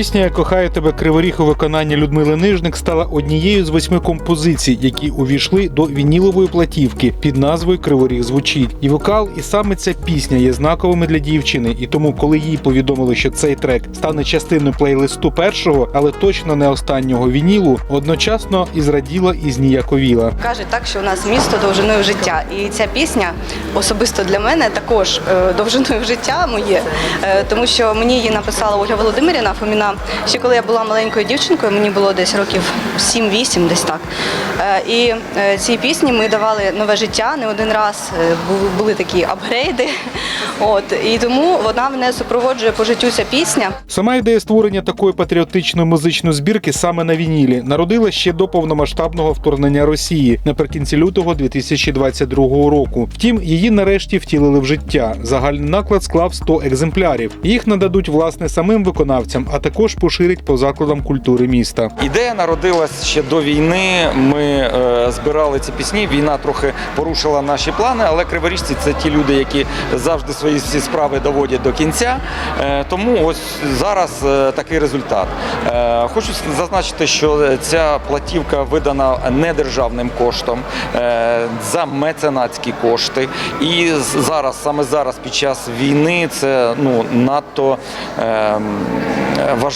Пісня «Я кохаю тебе криворіг у виконанні Людмили Нижник стала однією з восьми композицій, які увійшли до вінілової платівки під назвою Криворіг звучить. І вокал, і саме ця пісня є знаковими для дівчини. І тому, коли їй повідомили, що цей трек стане частиною плейлисту першого, але точно не останнього вінілу, одночасно і зраділа, і зніяковіла. Кажуть так, що у нас місто довжиною життя, і ця пісня особисто для мене також е, довжиною життя моє, е, тому що мені її написала Ольга Володимирівна Фоміна. Ще коли я була маленькою дівчинкою, мені було десь років 7-8, десь так. Е, І е, цій пісні ми давали нове життя не один раз. е, Були такі апгрейди. От і тому вона мене супроводжує по життю ця пісня. Сама ідея створення такої патріотичної музичної збірки саме на вінілі народилась ще до повномасштабного вторгнення Росії наприкінці лютого 2022 року. Втім, її нарешті втілили в життя. Загальний наклад склав 100 екземплярів. Їх нададуть власне самим виконавцям, а також поширять по закладам культури міста. Ідея народилась ще до війни. Ми е, збирали ці пісні. Війна трохи порушила наші плани, але криворіжці це ті люди, які завжди свої всі справи доводять до кінця. Е, тому ось зараз е, такий результат. Е, хочу зазначити, що ця платівка видана недержавним коштом е, за меценатські кошти. І зараз, саме зараз, під час війни, це ну надто. ем, важливо.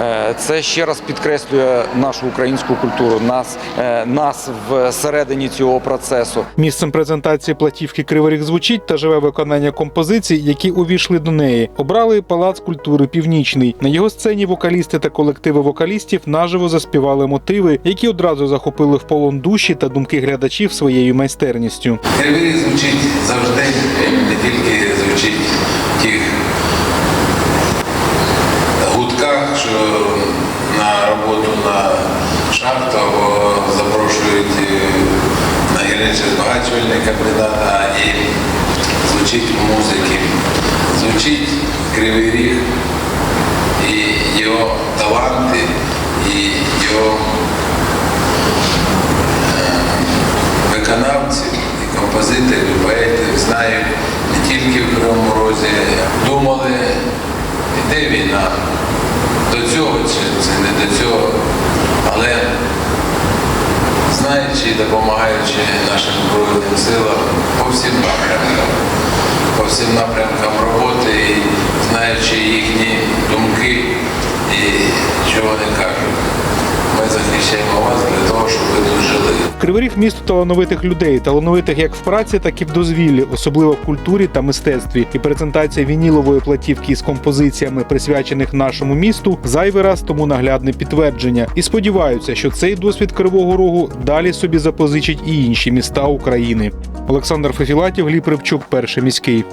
Е, Це ще раз підкреслює нашу українську культуру, нас, е, нас всередині цього процесу. Місцем презентації платівки Криворіг звучить та живе виконання композицій, які увійшли до неї. Обрали палац культури Північний. На його сцені вокалісти та колективи вокалістів наживо заспівали мотиви, які одразу захопили в полон душі та думки глядачів своєю майстерністю. Кривий звучить завжди, не тільки звучить в тих гудках, що на роботу на шахту або запрошують е, на гірниче збагачувальний а і звучить в музиці. Звучить Кривий Ріг і його таланти, і його виконавців, і композиторів, і поетів знають не тільки в Кривому Розі. Думали, іде війна. До цього чи це не до цього. Але знаючи і допомагаючи нашим Збройним силам по всім напрямкам, по всім напрямкам роботи, і знаючи їхні думки і що вони кажуть. Ми захищаємо вас щоб тут жили. Кривий місто талановитих людей, талановитих як в праці, так і в дозвіллі, особливо в культурі та мистецтві. І презентація вінілової платівки з композиціями, присвячених нашому місту, зайвий раз тому наглядне підтвердження. І сподіваються, що цей досвід Кривого Рогу далі собі запозичить і інші міста України. Олександр Фефілатів, Гліб Рибчук, перший міський.